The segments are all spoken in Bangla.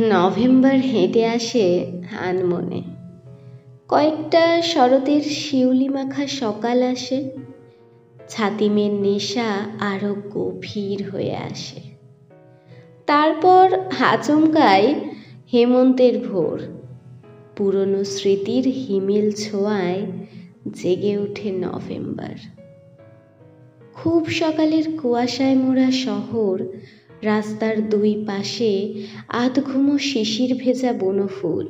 নভেম্বর হেঁটে আসে আনমনে কয়েকটা শরতের শিউলি মাখা সকাল আসে, ছাতিমের নেশা আরও গভীর হয়ে আসে। তারপর আচমকায় হেমন্তের ভোর। পুরনো স্মৃতির হিমেল ছোঁয়ায় জেগে ওঠে নভেম্বর। খুব সকালের কুয়াশায় মোড়া শহর রাস্তার দুই পাশে আধঘুমো শিশির ভেজা বনফুল।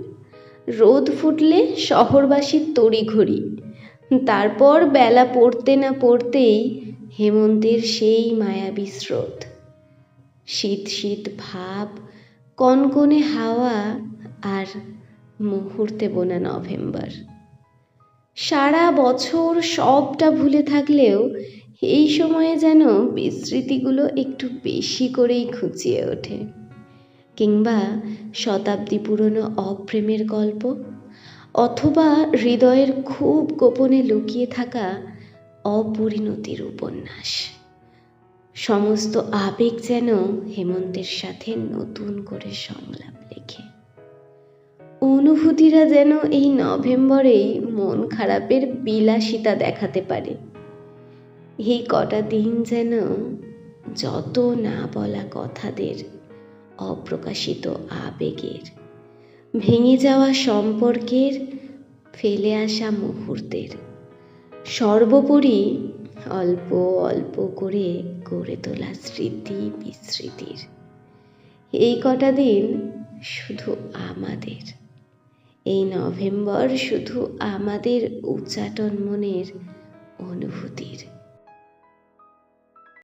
রোদ ফুটলে শহরবাসীর তড়িঘড়ি। তারপর বেলা পড়তে না পড়তেই হেমন্তের সেই মায়াবী স্রোত। শীত শীত ভাব, কনকনে হাওয়া আর মুহূর্তে বোনা নভেম্বর। সারা বছর সবটা ভুলে থাকলেও এই সময়ে যেন বিস্মৃতিগুলো একটু বেশি করেই খুঁচিয়ে ওঠে। কিংবা শতাব্দী পুরনো অপ্রেমের গল্প অথবা হৃদয়ের খুব গোপনে লুকিয়ে থাকা অপরিণতির উপন্যাস। সমস্ত আবেগ যেন হেমন্তের সাথে নতুন করে সংলাপ লেখে। অনুভূতিরা যেন এই নভেম্বরেই মন খারাপের বিলাসিতা দেখাতে পারে। এই কটা দিন যেন যত না বলা কথাদের অপ্রকাশিত আবেগের, ভেঙে যাওয়া সম্পর্কের, ফেলে আসা মুহূর্তের, সর্বোপরি অল্প অল্প করে গড়ে তোলা স্মৃতি বিস্মৃতির। এই কটা দিন শুধু আমাদের, এই নভেম্বর শুধু আমাদের উচ্চাটন মনের অনুভূতির।